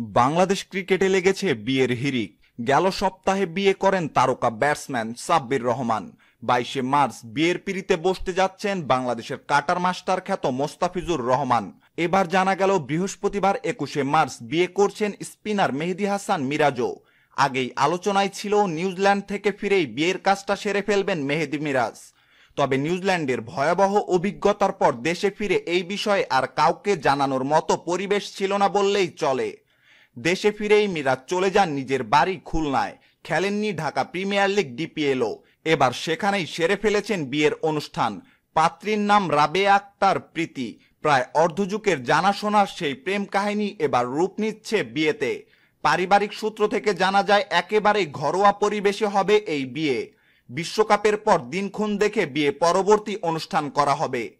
বাংলাদেশ ক্রিকেটে লেগেছে বিয়ের হিরিক। গেল সপ্তাহে বিয়ে করেন তারকা ব্যাটসম্যান সাব্বির রহমান। বাইশে মার্চ বিয়ের পিড়িতে বসতে যাচ্ছেন বাংলাদেশের কাটার মাস্টার খ্যাত মোস্তাফিজুর রহমান। এবার জানা গেল বৃহস্পতিবার একুশে মার্চ বিয়ে করছেন স্পিনার মেহেদি হাসান মিরাজও। আগেই আলোচনায় ছিল নিউজিল্যান্ড থেকে ফিরেই বিয়ের কাজটা সেরে ফেলবেন মেহেদি মিরাজ। তবে নিউজিল্যান্ডের ভয়াবহ অভিজ্ঞতার পর দেশে ফিরে এই বিষয়ে আর কাউকে জানানোর মতো পরিবেশ ছিল না বললেই চলে। দেশে ফিরেই মিরাজ চলে যান নিজের বাড়ি খুলনায়। খেলেননি ঢাকা প্রিমিয়ার লিগ ডিপিএলও। এবার সেখানেই সেরে ফেলেছেন বিয়ের অনুষ্ঠান। পাত্রীর নাম রাবে আক্তার প্রীতি। প্রায় অর্ধযুগের জানাশোনার সেই প্রেম কাহিনী এবার রূপ নিচ্ছে বিয়েতে। পারিবারিক সূত্র থেকে জানা যায়, একেবারেই ঘরোয়া পরিবেশে হবে এই বিয়ে। বিশ্বকাপের পর দিনক্ষণ দেখে বিয়ে পরবর্তী অনুষ্ঠান করা হবে।